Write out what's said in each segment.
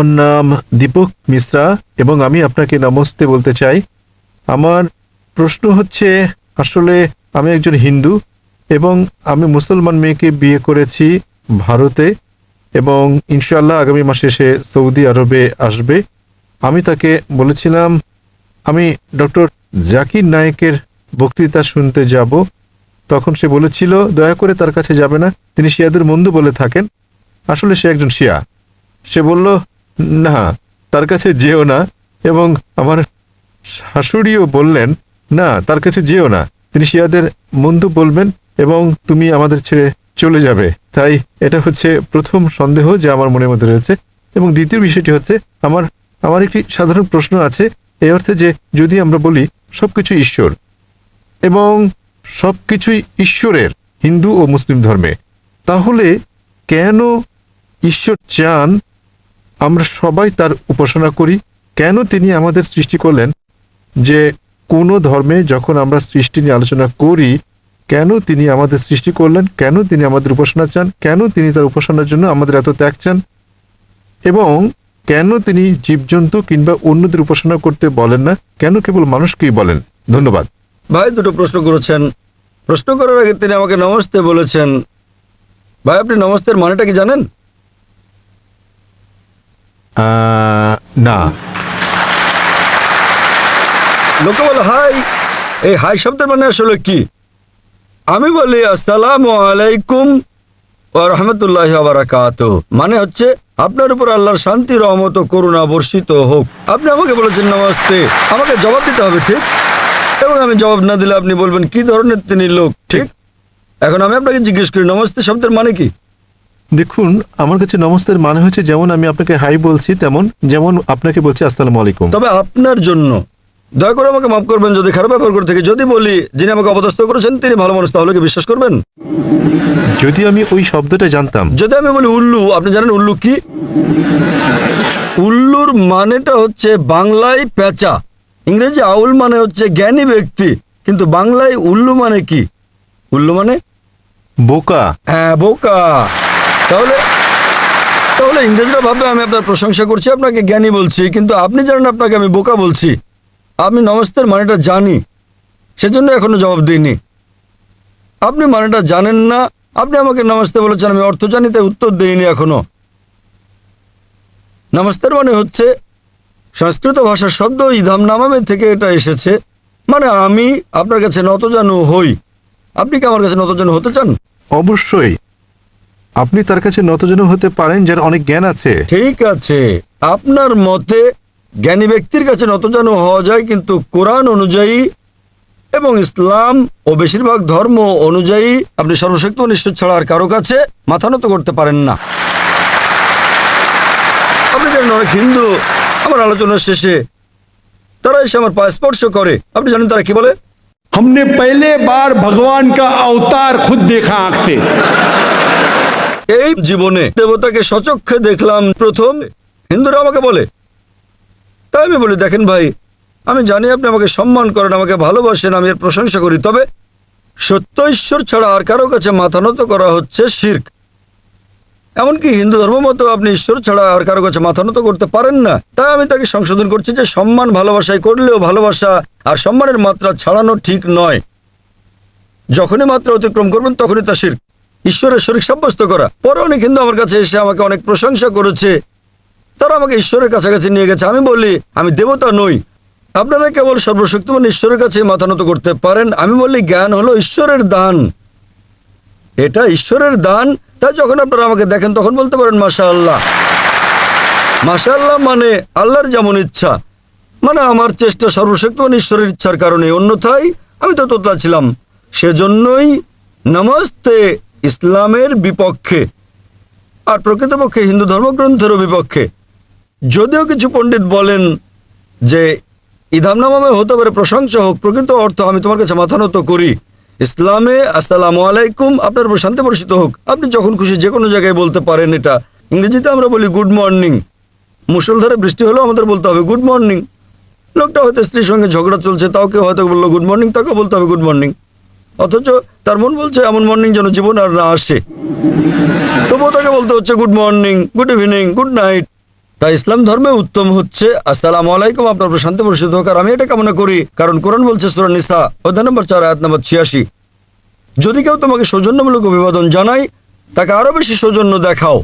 আমার নাম দীপক মিশ্রা এবং আমি আপনাকে নমস্তে বলতে চাই। আমার প্রশ্ন হচ্ছে, আসলে আমি একজন হিন্দু এবং আমি মুসলমান মেয়েকে বিয়ে করেছি ভারতে এবং ইনশাআল্লাহ আগামী মাসে সে সৌদি আরবে আসবে। আমি তাকে বলেছিলাম, আমি ডক্টর জাকির নায়েকের বক্তৃতা শুনতে যাব। তখন সে বলেছিল, দয়া করে তার কাছে যাবে না, তিনি শিয়াদের বন্ধু বলে থাকেন। আসলে সে একজন শিয়া। সে বলল না, তার কাছে যেও না। এবং আমার শাশুড়িও বললেন, না, তার কাছে যেও না। তিনি শিয়াদের বন্ধু বলবেন এবং তুমি আমাদের ছেড়ে চলে যাবে। তাই এটা হচ্ছে প্রথম সন্দেহ যা আমার মনের মধ্যে রয়েছে। এবং দ্বিতীয় বিষয়টি হচ্ছে, আমার আমার একটি সাধারণ প্রশ্ন আছে এই অর্থে যে যদি আমরা বলি, সবকিছু ঈশ্বর। এবং সবকিছুই ঈশ্বরের, হিন্দু ও মুসলিম ধর্মে। তাহলে কেন ঈশ্বর চান আমরা সবাই তার উপাসনা করি। কেন তিনি আমাদের সৃষ্টি করলেন? যে কোনো ধর্মে যখন আমরা সৃষ্টি নিয়ে আলোচনা করি, কেন তিনি আমাদের সৃষ্টি করলেন? কেন তিনি আমাদের উপাসনা চান? কেন তিনি তার উপাসনার জন্য আমাদের এত ত্যাগ চান? এবং কেন তিনি জীবজন্তু কিংবা অন্যদের উপাসনা করতে বলেন না? কেন কেবল মানুষকেই বলেন? ধন্যবাদ। ভাই, দুটো প্রশ্ন করেছেন। প্রশ্ন করার আগে তিনি আমাকে নমস্তে বলেছেন। ভাই, আপনি নমস্তের মানেটা কি জানেন? না। লোকে বলে, হাই। এই হাই শব্দের মানে আসলে কি? আমি বলি, আসসালাম আলাইকুম রহমতুল্লাহ বারাকাত মানে হচ্ছে, আপনার উপর আল্লাহর শান্তি, রহমত করুণা বর্ষিত হোক। আপনি আমাকে বলেছেন, নমস্তে। আমাকে জবাব দিতে হবে, ঠিক? এবং আমি জবাব না দিলে আপনি বলবেন, কি ধরনের তিনি লোক? ঠিক? এখন আমি আপনাকে জিজ্ঞেস করি, নমস্তে শব্দের মানে কি? দেখুন আমার কাছে নমস্তের মানে হচ্ছে যেমন আমি আপনাকে হাই বলছি তেমন যেমন আপনাকে বলছি আসসালামু আলাইকুম। তবে আপনার জন্য দয়া করে আমাকে মাফ করবেন যদি খারাপ ব্যাপার করে থেকে যদি বলি যিনি আমাকে অপদস্থ করেছেন তিনি ভালো মানুষ তাহলে কি বিশ্বাস করবেন? যদি আমি ওই শব্দটা জানতাম। যদি আমি বলি উল্লু আপনি জানেন উল্লু কি? উল্লুর মানেটা হচ্ছে বাংলায় পেঁচা। ইংরেজি আউল মানে হচ্ছে জ্ঞানী ব্যক্তি কিন্তু বাংলায় উল্লু মানে কি? উল্লু মানে? বোকা। হ্যাঁ বোকা। তাহলে তাহলে ইংরেজরা ভাববে, আমি আপনার প্রশংসা করছি, আপনাকে জ্ঞানী বলছি, কিন্তু আপনি জানেন আপনাকে আমি বোকা বলছি। আপনি নমস্তের মানেটা জানি, সেজন্য এখনও জবাব দিইনি। আপনি মানেটা জানেন না, আপনি আমাকে নমস্তে বলেছেন, আমি অর্থ জানি, তাই উত্তর দিইনি এখনও। নমস্তের মানে হচ্ছে, সংস্কৃত ভাষার শব্দ ইধাম নামামে থেকে এটা এসেছে মানে আমি আপনার কাছে নতজানু হই। আপনি কি আমার কাছে নতজানু হতে চান? অবশ্যই। আপনি তার কাছে নতজন হতে পারেন যার অনেক জ্ঞান আছে ঠিক আছে আপনার মতে জ্ঞানী ব্যক্তির কাছে নতজানু হওয়া যায় কিন্তু কোরআন অনুযায়ী এবং ইসলাম ও বেশিরভাগ ধর্ম অনুযায়ী আপনি সর্বশক্ত ঈশ্বর ছাড়া আর কারো কাছে মাথা নত করতে পারেন না আপনি জানেন অনেক হিন্দু আমার আলোচনার শেষে তারা এসে আমার পায়ে স্পর্শ করে আপনি জানেন তারা কি বলে हमने पहले बार भगवान का अवतार खुद देखा आंख से এই জীবনে দেবতাকে সচক্ষে দেখলাম প্রথম। হিন্দুরা আমাকে বলে, তাই আমি বলি, দেখেন ভাই, আমি জানি আপনি আমাকে সম্মান করেন, আমাকে ভালোবাসেন, আমি এর প্রশংসা করি, তবে সত্য ঈশ্বর ছাড়া আর কারও কাছে মাথা নত করা হচ্ছে শির্ক। এমনকি হিন্দু ধর্ম মতো আপনি ঈশ্বর ছাড়া আর কারও কাছে মাথা নত করতে পারেন না। তাই আমি তাকে সংশোধন করছি যে সম্মান ভালোবাসায় করলেও ভালোবাসা আর সম্মানের মাত্রা ছাড়ানো ঠিক নয়। যখনই মাত্রা অতিক্রম করবেন, তখনই তা শির্ক। ঈশ্বরের শরীর সাব্যস্ত করা। পরে অনেক হিন্দু আমার কাছে এসে আমাকে অনেক প্রশংসা করেছে। তারা আমাকে ঈশ্বরের কাছাকাছি নিয়ে গেছে। আমি বলি, আমি দেবতা নই। আপনারা কেবল সর্বশক্তিমান ঈশ্বরের কাছে মাথা নত করতে পারেন। আমি বলি, জ্ঞান হলো ঈশ্বরের দান। এটা ঈশ্বরের দান। তাই যখন আপনারা আমাকে দেখেন, তখন বলতে পারেন মাশা আল্লাহ মাশা আল্লাহ মানে আল্লাহর যেমন ইচ্ছা। মানে আমার চেষ্টা সর্বশক্তিমান ঈশ্বরের ইচ্ছার কারণে অন্যথায় আমি তো তোতলা ছিলাম। সেজন্যই নমস্তে। ইসলামের বিপক্ষে আর প্রকৃতপক্ষে হিন্দু ধর্মগ্রন্থেরও বিপক্ষে। যদিও কিছু পণ্ডিত বলেন যে ইধাম নামামে হতে পারে প্রশংসা হোক, প্রকৃত অর্থ আমি তোমার কাছে মাথা নত করি। ইসলামে আসসালামু আলাইকুম, আপনার উপর শান্তি বর্ষিত হোক। আপনি যখন খুশি যে কোনো জায়গায় বলতে পারেন এটা। ইংরেজিতে আমরা বলি গুড মর্নিং মুসলধারে বৃষ্টি হলেও আমাদের বলতে হবে গুড মর্নিং লোকটা হয়তো স্ত্রীর সঙ্গে ঝগড়া চলছে, তাও কেউ হয়তো বলল গুড মর্নিং তাকেও বলতে হবে গুড মর্নিং অথচ তার মন বলছে, এমন মর্নিং যেন জীবন আর না আসে। তবুও তাকে বলতে হচ্ছে good morning good evening good night তাই ইসলাম ধর্মে উত্তম হচ্ছে, আসসালামু আলাইকুম, আপনার উপর শান্তি বর্ষিত হোক, আর আমি এটা কামনা করি, কারণ কোরআন বলছে সুরা নিসা, অধ্যায় নম্বর চার, আয়াত নম্বর ছিয়াশি। যদি কেউ তোমাকে সৌজন্যমূলক অভিবাদন জানায়, তাকে আরও বেশি সৌজন্য দেখাও।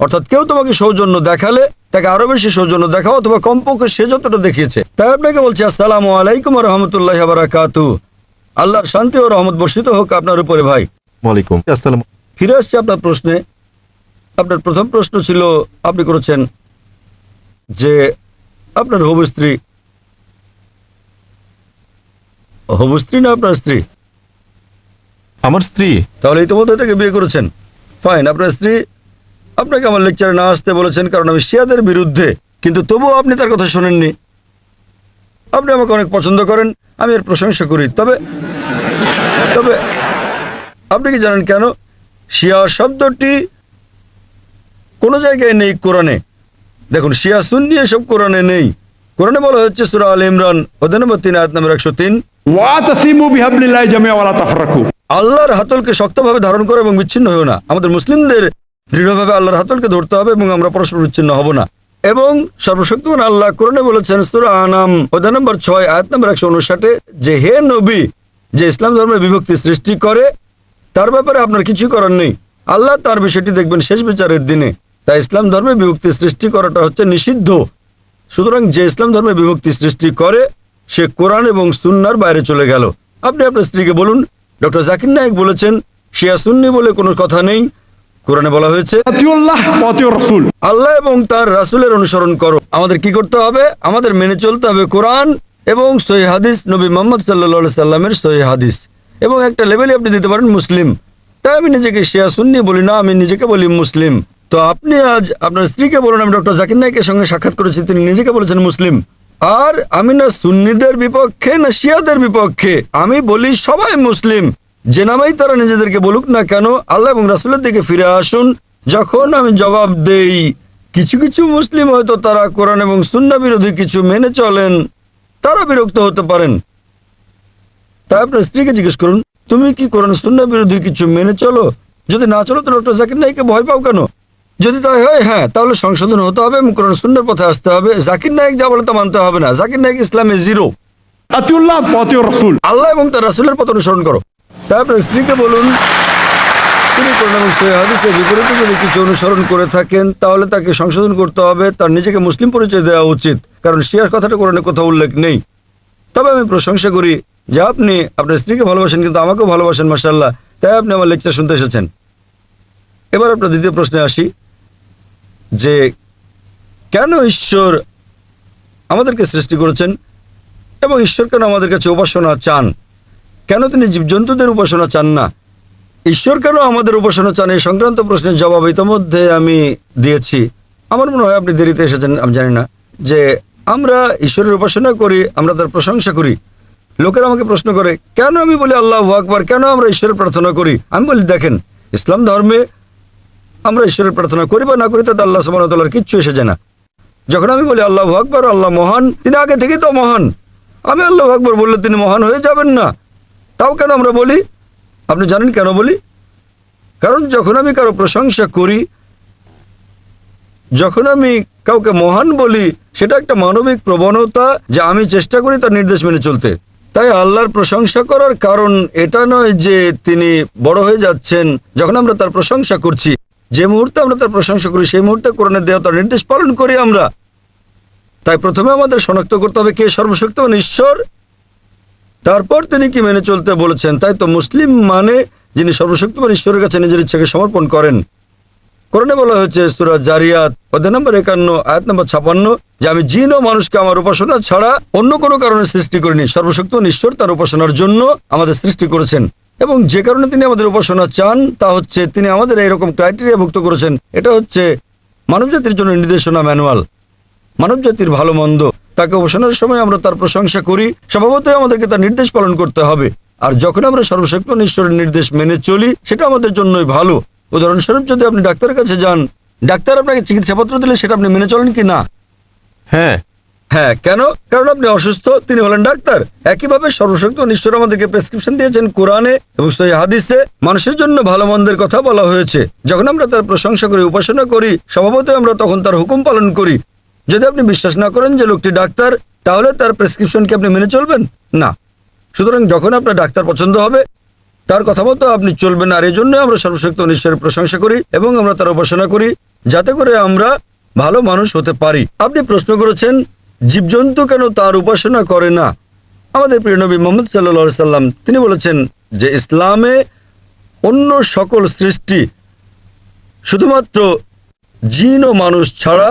অর্থাৎ কেউ তোমাকে সৌজন্য দেখালে, তাকে আরও বেশি সৌজন্য দেখাও, অথবা কমপক্ষে সে যতটা দেখিয়েছে। তাই আপনাকে বলছি, আসসালামু আলাইকুম রহমতুল্লাহ বারাকাতু আল্লাহর শান্তি ও রহমত বর্ষিত হোক আপনার উপরে ভাই। ওয়ালাইকুম আসসালাম। ফিরে আসছে আপনার প্রশ্নে। আপনার প্রথম প্রশ্ন ছিল আপনি করেছেন যে আপনার হবু স্ত্রী হবু স্ত্রী না আপনার স্ত্রী? আমার স্ত্রী? তাহলে ইতিমধ্যে থেকে বিয়ে করেছেন। ফাইন আপনার স্ত্রী আপনাকে আমার লেকচারে না আসতে বলেছেন কারণ আমি শিয়াদের বিরুদ্ধে কিন্তু তবুও আপনি তার কথা শোনেননি। আপনি আমাকে অনেক পছন্দ করেন আমি এর প্রশংসা করি। তবে তবে আপনি কি জানেন কেন? শিয়া শব্দটি কোনো জায়গায় নেই কোরআনে। দেখুন শিয়া সুন্নি এসব কোরআনে নেই। কোরআনে বলা হচ্ছে সুরা আল ইমরান অধ্যানম্বর তিন আয়াত নম্বর একশো তিন। আল্লাহর হাতলকে শক্তভাবে ধারণ করো এবং বিচ্ছিন্ন হয়েও না। আমাদের মুসলিমদের দৃঢ়ভাবে আল্লাহর হাতলকে ধরতে হবে এবং আমরা পরস্পর বিচ্ছিন্ন হব না। এবং সর্বশক্তিমান আল্লাহ কোরআনে বলেছেন, সুরা আনাম, অধ্যায় নম্বর ছয়, আয়াত নম্বর একশো উনষাটে, যে হে নবী, যে ইসলাম ধর্মের বিভক্তি সৃষ্টি করে, তার ব্যাপারে আপনার কিছু করার নেই। আল্লাহ তার বিষয়টি দেখবেন শেষ বিচারের দিনে। তাই ইসলাম ধর্মে বিভক্তি সৃষ্টি করাটা হচ্ছে নিষিদ্ধ। সুতরাং যে ইসলাম ধর্মে বিভক্তি সৃষ্টি করে, সে কোরআন এবং সুন্নার বাইরে চলে গেল। আপনি আপনার স্ত্রীকে বলুন, ডক্টর জাকির নায়েক বলেছেন, শিয়া সুন্নি বলে কোনো কথা নেই। কোরআনে বলা হয়েছে আল্লাহ এবং তার রাসুলের অনুসরণ করো। আমাদের কি করতে হবে? আমাদের মেনে চলতে হবে কোরআন এবং সহি হাদিস নবী মোহাম্মদ সাল্লা সাল্লামের সহি হাদিস। এবং একটা লেভেলে আপনি দিতে পারেন মুসলিম। তাই আমি নিজেকে শেয়া শুননি বলি না আমি নিজেকে বলি মুসলিম। তো আপনি আজ আপনার স্ত্রীকে বলুন আমি ডক্টর জাকির নাইকের সঙ্গে সাক্ষাৎ করেছি তিনি নিজেকে বলেছেন মুসলিম। আর আমি না সুন্নিদের বিপক্ষে না শিয়াদের বিপক্ষে আমি বলি সবাই মুসলিম। যে নামেই তারা নিজেদেরকে বলুক না কেন আল্লাহ এবং রাসুলের দিকে ফিরে আসুন। যখন আমি জবাব দেই কিছু কিছু মুসলিম হয়তো তারা কোরআন এবং সুন্না বিরোধী কিছু মেনে চলেন তারা বিরক্ত হতে পারেন। তাই আপনার স্ত্রীকে জিজ্ঞেস করুন তুমি কি কোরআন সুন্না বিরোধী কিছু মেনে চলো? যদি না চলো তো ডক্টর জাকির নাইকে ভয় পাও কেন? যদি তাই হয় হ্যাঁ তাহলে সংশোধন হতে হবে এবং কোরআন সুন্নার পথে আসতে হবে। জাকির নায়ক যা বলে তা মানতে হবে না। জাকির নায়ক ইসলামে জিরো। আল্লাহ এবং তার রাসুলের পথ অনুসরণ করো। তাই আপনার স্ত্রীকে বলুন, তিনি কোরআন হাদিসের বিপরীতে যদি কিছু অনুসরণ করে থাকেন, তাহলে তাকে সংশোধন করতে হবে। তার নিজেকে মুসলিম পরিচয় দেওয়া উচিত, কারণ শিয়ার কথাটা কোরআনে কোথাও উল্লেখ নেই। তবে আমি প্রশংসা করি যে আপনি, আপনার স্ত্রীকে ভালোবাসেন কিন্তু আমাকেও ভালোবাসেন মাসাল্লাহ তাই আপনি আমার লেকচার শুনতে এসেছেন। এবার আপনার দ্বিতীয় প্রশ্নে আসি, যে কেন ঈশ্বর আমাদেরকে সৃষ্টি করেছেন এবং ঈশ্বর কেন আমাদের কাছে উপাসনা চান? কেন তিনি জীবজন্তুদের উপাসনা চান না? ঈশ্বর কেন আমাদের উপাসনা চান? এই সংক্রান্ত প্রশ্নের জবাব ইতোমধ্যে আমি দিয়েছি। আমার মনে হয় আপনি দেরিতে এসেছেন, আমি জানি না। যে আমরা ঈশ্বরের উপাসনা করি, আমরা তার প্রশংসা করি। লোকেরা আমাকে প্রশ্ন করে, কেন আমি বলি আল্লাহ আকবার? কেন আমরা ঈশ্বরের প্রার্থনা করি? আমি বলি, দেখেন, ইসলাম ধর্মে আমরা ঈশ্বরের প্রার্থনা করি বা না করি, তাতে আল্লাহ সমানতাল্লাহর কিচ্ছু এসে যায় না। যখন আমি বলি আল্লাহ আকবর, আল্লাহ মহান, তিনি আগে থেকেই তো মহান। আমি আল্লাহ আকবর বললে তিনি মহান হয়ে যাবেন না। তাও কেন আমরা বলি? আপনি জানেন কেন বলি? কারণ যখন আমি কারও প্রশংসা করি, যখন আমি কাউকে মহান বলি, সেটা একটা মানবিক প্রবণতা যে আমি চেষ্টা করি তার নির্দেশ মেনে চলতে। তাই আল্লাহর প্রশংসা করার কারণ এটা নয় যে তিনি বড় হয়ে যাচ্ছেন, যখন আমরা তার প্রশংসা করছি। যে মুহূর্তে আমরা তার প্রশংসা করি, সেই মুহূর্তে কোরআনের দেওয়া তার নির্দেশ পালন করি আমরা। তাই প্রথমে আমাদের শনাক্ত করতে হবে কে? সর্বশক্তিমান ঈশ্বর। তারপর তিনি কি মেনে চলতে বলেছেন? তাই তো মুসলিম মানে যিনি সর্বশক্তিমান ঈশ্বরের কাছে নিজের ইচ্ছাকে সমর্পণ করেন। কোরআনে বলা হয়েছে, সুরা জারিয়াত, অধ্যায় নম্বর একান্ন, আয়াত নম্বর ছাপান্ন, যে আমি জিন ও মানুষকে আমার উপাসনা ছাড়া অন্য কোনো কারণে সৃষ্টি করিনি। সর্বশক্তিমান ঈশ্বর তার উপাসনার জন্য আমাদের সৃষ্টি করেছেন। এবং যে কারণে তিনি আমাদের উপাসনা চান, তা হচ্ছে তিনি আমাদের এইরকম ক্রাইটেরিয়া ভুক্ত করেছেন। এটা হচ্ছে মানবজাতির জন্য নির্দেশনা ম্যানুয়াল মানব জাতির ভালো মন্দ। তাকে উপাসনার সময় আমরা তার প্রশংসা করি। স্বভাবতই আমাদেরকে তার নির্দেশ পালন করতে হবে। আর যখন আমরা সর্বশক্তিমান ঈশ্বরের নির্দেশ মেনে চলি সেটা আমাদের জন্যই ভালো। উদাহরণস্বরূপ যদি আপনি ডাক্তারের কাছে যান ডাক্তার আপনাকে চিকিৎসাপত্র দিলে সেটা আপনি মেনে চলেন কি না? হ্যাঁ। হ্যাঁ কেন? কারণ আপনি অসুস্থ তিনি হলেন ডাক্তার। একইভাবে সর্বশক্ত ঈশ্বর আমাদেরকে প্রেসক্রিপশন দিয়েছেন কোরআনে এবং সহি হাদিসে। মানুষের জন্য ভালো মন্দের কথা বলা হয়েছে। যখন আমরা তার প্রশংসা করি উপাসনা করি স্বভাবতই আমরা তখন তার হুকুম পালন করি। যদি আপনি বিশ্বাস না করেন যে লোকটি ডাক্তার, তাহলে তার প্রেসক্রিপশন কি আপনি মেনে চলবেন? না। সুতরাং যখন আপনার ডাক্তার পছন্দ হবে, তার কথা মতো আপনি চলবেন আর এই জন্য আমরা সর্বশক্ত ঈশ্বরের প্রশংসা করি এবং আমরা তার উপাসনা করি, যাতে করে আমরা ভালো মানুষ হতে পারি। আপনি প্রশ্ন করেছেন, জীবজন্তু কেন তার উপাসনা করে না? আমাদের প্রিয় নবী মোহাম্মদ সাল্লা সাল্লাম, তিনি বলেছেন যে ইসলামে অন্য সকল সৃষ্টি শুধুমাত্র জিন ও মানুষ ছাড়া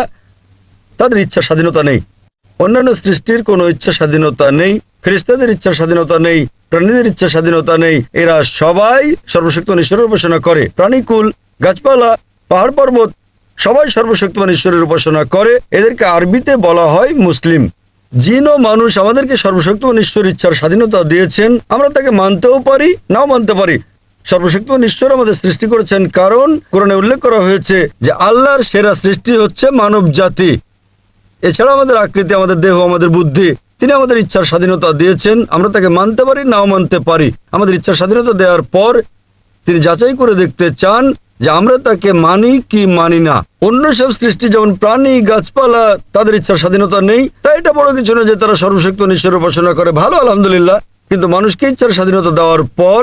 তাদের ইচ্ছা স্বাধীনতা নেই। অন্যান্য সৃষ্টির কোনো ইচ্ছা স্বাধীনতা নেই খ্রিস্টানদের ইচ্ছা স্বাধীনতা নেই, প্রাণীদের ইচ্ছা স্বাধীনতা নেই। এরা সবাই সর্বশক্তিমান ঈশ্বরের উপাসনা করে। প্রাণীকুল, গাছপালা, পাহাড় পর্বত, সবাই সর্বশক্তিমান ঈশ্বরের উপাসনা করে। এদেরকে আরবিতে বলা হয় মুসলিম। জিন ও মানুষ আমাদেরকে সর্বশক্তিমান ঈশ্বর ইচ্ছার স্বাধীনতা দিয়েছেন। আমরা তাকে মানতেও পারি, নাও মানতে পারি। সর্বশক্তিমান ঈশ্বর আমাদের সৃষ্টি করেছেন কারণ কোরআনে উল্লেখ করা হয়েছে যে আল্লাহর সেরা সৃষ্টি হচ্ছে মানব জাতি এছাড়া আমাদের আকৃতি, আমাদের দেহ, আমাদের বুদ্ধি, তিনি আমাদের ইচ্ছার স্বাধীনতা দিয়েছেন, আমরা তাকে মানতে পারি, নাও মানতে পারি। আমাদের ইচ্ছার স্বাধীনতা দেওয়ার পর তিনি যাচাই করে দেখতে চান যে আমরা তাকে মানি কি মানি না। অন্য সব সৃষ্টি যেমন প্রাণী, গাছপালা, তাদের ইচ্ছার স্বাধীনতা নেই, তাই এটা বড় কিছু না যে তারা সর্বশক্ত ঈশ্বর উপাসনা করে। ভালো, আলহামদুলিল্লাহ। কিন্তু মানুষকে ইচ্ছার স্বাধীনতা দেওয়ার পর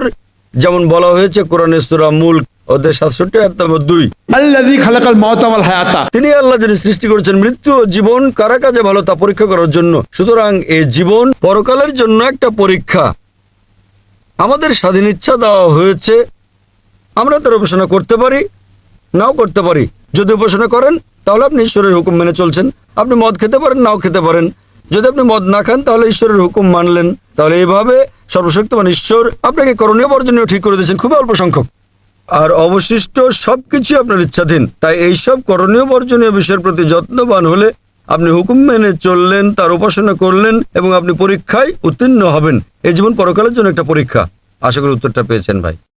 যেমন বলা হয়েছে, কোরআনে সুরা মূল ওদের সাতষট্টি আত্মাম দুই। আল্লাহ খালাকাল মত আমাল হায়াতা। তিনি আল্লাহ যিনি সৃষ্টি করেছেন মৃত্যু ও জীবন কারা কাজে ভালো তা পরীক্ষা করার জন্য। সুতরাং এ জীবন পরকালের জন্য একটা পরীক্ষা। আমাদের স্বাধীন ইচ্ছা দেওয়া হয়েছে। আমরা তার উপাসনা করতে পারি নাও করতে পারি। যদি উপাসনা করেন তাহলে আপনি ঈশ্বরের হুকুম মেনে চলছেন। আপনি মদ খেতে পারেন নাও খেতে পারেন। যদি আপনি মদ না খান তাহলে ঈশ্বরের হুকুম মানলেন। তাহলে এইভাবে সর্বশক্তিমান ঈশ্বর আপনাকে করণীয় বর্জনীয় ঠিক করে দিয়েছেন খুবই অল্প সংখ্যক। আর অবশিষ্ট সবকিছু আপনার ইচ্ছাধীন। তাই এইসব করণীয় বর্জনীয় বিষয়ের প্রতি যত্নবান হলে আপনি হুকুম মেনে চললেন, তার উপাসনা করলেন এবং আপনি পরীক্ষায় উত্তীর্ণ হবেন। এই জীবন পরকালের জন্য একটা পরীক্ষা। আশা করি উত্তরটা পেয়েছেন ভাই।